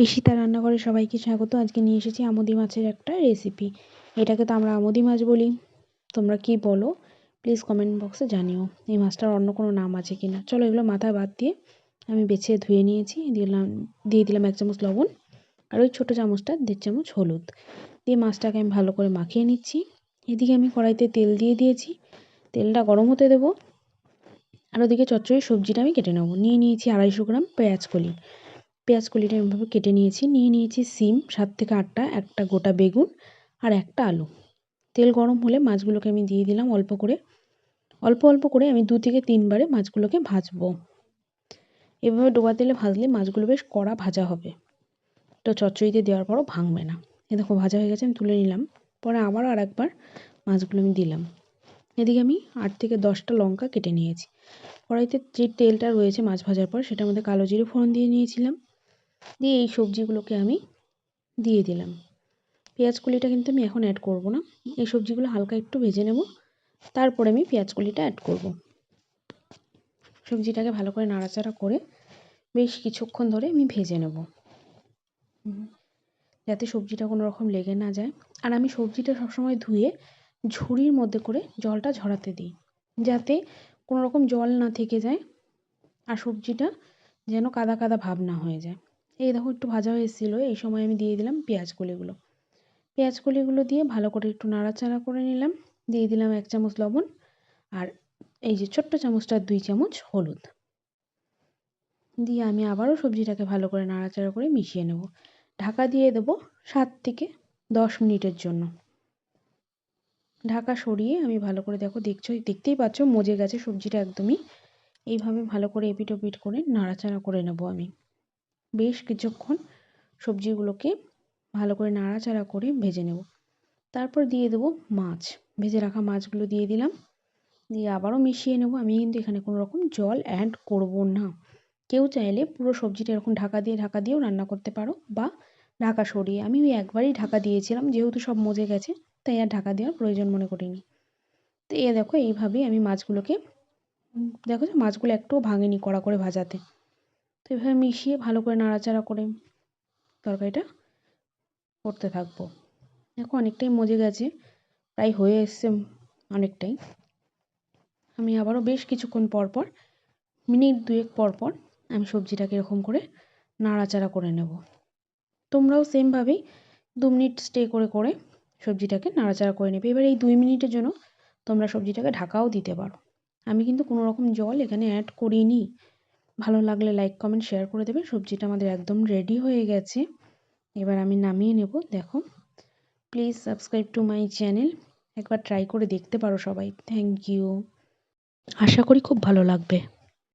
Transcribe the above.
এই সীতা রান্নাঘরে সবাইকে স্বাগত। আজকে নিয়ে এসেছি আমুদি মাছের একটা রেসিপি এটাকে তো আমরা আমুদি মাছ বলি। তোমরা কি বলো? প্লিজ কমেন্ট বক্সে জানিও এই মাছটার অন্য কোনো নাম আছে কি না চলো এগুলো মাথায় বাদ দিয়ে আমি বেছে ধুয়ে নিয়েছি। দিলাম, দিয়ে দিলাম এক চামচ লবণ আর ওই ছোটো চামচটা দেড় চামচ হলুদ। দিয়ে মাছটাকে আমি ভালো করে মাখিয়ে নিচ্ছি। এদিকে আমি কড়াইতে তেল দিয়ে দিয়েছি। তেলটা গরম হতে দেবো। আর ওদিকে চচ্চড়ি সবজিটা আমি কেটে নেব। নিয়ে নিয়েছি আড়াইশো গ্রাম পেঁয়াজ কলি। পেঁয়াজ কলিটা এভাবে কেটে নিয়েছি। নিয়ে নিয়েছি সিম, সাত থেকে আটটা, একটা গোটা বেগুন আর একটা আলু। তেল গরম হলে মাছগুলোকে আমি দিয়ে দিলাম অল্প করে। অল্প অল্প করে আমি দু থেকে তিনবারে মাছগুলোকে ভাজবো। এভাবে ডোবা তেলে ভাজলে মাছগুলো বেশ কড়া ভাজা হবে। তো চচ্চড়িতে দেওয়ার পরও ভাঙবে না। এ দেখো, ভাজা হয়ে গেছে, আমি তুলে নিলাম। পরে আবারও আর একবার মাছগুলো আমি দিলাম। এদিকে আমি আট থেকে দশটা লঙ্কা কেটে নিয়েছি। কড়াইতে যে তেলটা রয়েছে মাছ ভাজার পর, সেটার মধ্যে কালো জিরে ফোড়ন দিয়ে নিয়েছিলাম। দিয়ে এই সবজিগুলোকে আমি দিয়ে দিলাম। পেঁয়াজ কলিটা কিন্তু আমি এখন অ্যাড করব না। এই সবজিগুলো হালকা একটু ভেজে নেব। তারপরে আমি পেঁয়াজ কলিটা অ্যাড করব। সবজিটাকে ভালো করে নাড়াচাড়া করে বেশ কিছুক্ষণ ধরে আমি ভেজে নেব। যাতে সবজিটা কোনো রকম লেগে না যায়। আর আমি সবজিটা সবসময় ধুয়ে ঝুড়ির মধ্যে করে জলটা ঝরাতে দিই। যাতে কোনো রকম জল না থেকে যায়। আর সবজিটা যেন কাদা কাদা ভাব না হয়ে যায়। এই দেখো একটু ভাজা হয়ে এসেছিল, এই সময় আমি দিয়ে দিলাম পেঁয়াজ কলিগুলো। পেঁয়াজ কলিগুলো দিয়ে ভালো করে একটু নাড়াচাড়া করে নিলাম, দিয়ে দিলাম এক চামচ লবণ আর এই যে ছোট্ট চামচটার দুই চামচ হলুদ। দিয়ে আমি আবারও সবজিটাকে ভালো করে নাড়াচাড়া করে মিশিয়ে নেব। ঢাকা দিয়ে দেবো সাত থেকে দশ মিনিটের জন্য। ঢাকা সরিয়ে আমি ভালো করে দেখো দেখছ, দেখতেই পাচ্ছ মজে গেছে সবজিটা একদমই। এইভাবে ভালো করে এপিট ওপিট করে নাড়াচাড়া করে নেব আমি। বেশ কিছুক্ষণ সবজিগুলোকে ভালো করে নাড়াচাড়া করে ভেজে নেব। তারপর দিয়ে দেবো মাছ। ভেজে রাখা মাছগুলো দিয়ে দিলাম। দিয়ে আবারও মিশিয়ে নেব। আমি কিন্তু এখানে কোনো রকম জল অ্যাড করব না। কেউ চাইলে পুরো সবজিটা এরকম ঢাকা দিয়ে, ঢাকা দিয়েও রান্না করতে পারো বা ঢাকা সরিয়ে। আমি ওই একবারই ঢাকা দিয়েছিলাম, যেহেতু সব মজে গেছে, তাই আর ঢাকা দেওয়ার প্রয়োজন মনে করিনি। তো এ দেখো, এইভাবেই আমি মাছগুলোকে, দেখো যে মাছগুলো একটুও ভাঙেনি কড়া করে ভাজাতে। তো এভাবে মিশিয়ে ভালো করে নাড়াচাড়া করে তরকারিটা করতে থাকব। দেখো অনেকটাই মজে গেছে, প্রায় হয়ে এসছে অনেকটাই। আমি আবারও বেশ কিছুক্ষণ পর পর, মিনিট দুয়েক পর পর আমি সবজিটাকে এরকম করে নাড়াচাড়া করে নেব। তোমরাও সেমভাবেই দু মিনিট স্টে করে করে সবজিটাকে নাড়াচাড়া করে নেবে। এবার এই দুই মিনিটের জন্য তোমরা সবজিটাকে ঢাকাও দিতে পারো। আমি কিন্তু কোনো রকম জল এখানে অ্যাড করিনি। ভালো লাগলে লাইক কমেন্ট শেয়ার করে দেবে সবজিটা আমাদের একদম রেডি হয়ে গেছে। এবার আমি নামিয়ে নেব, দেখো। Please subscribe to my channel একবার ট্রাই করে দেখতে পারো সবাই। থ্যাংক ইউ আশা করি খুব ভালো লাগবে।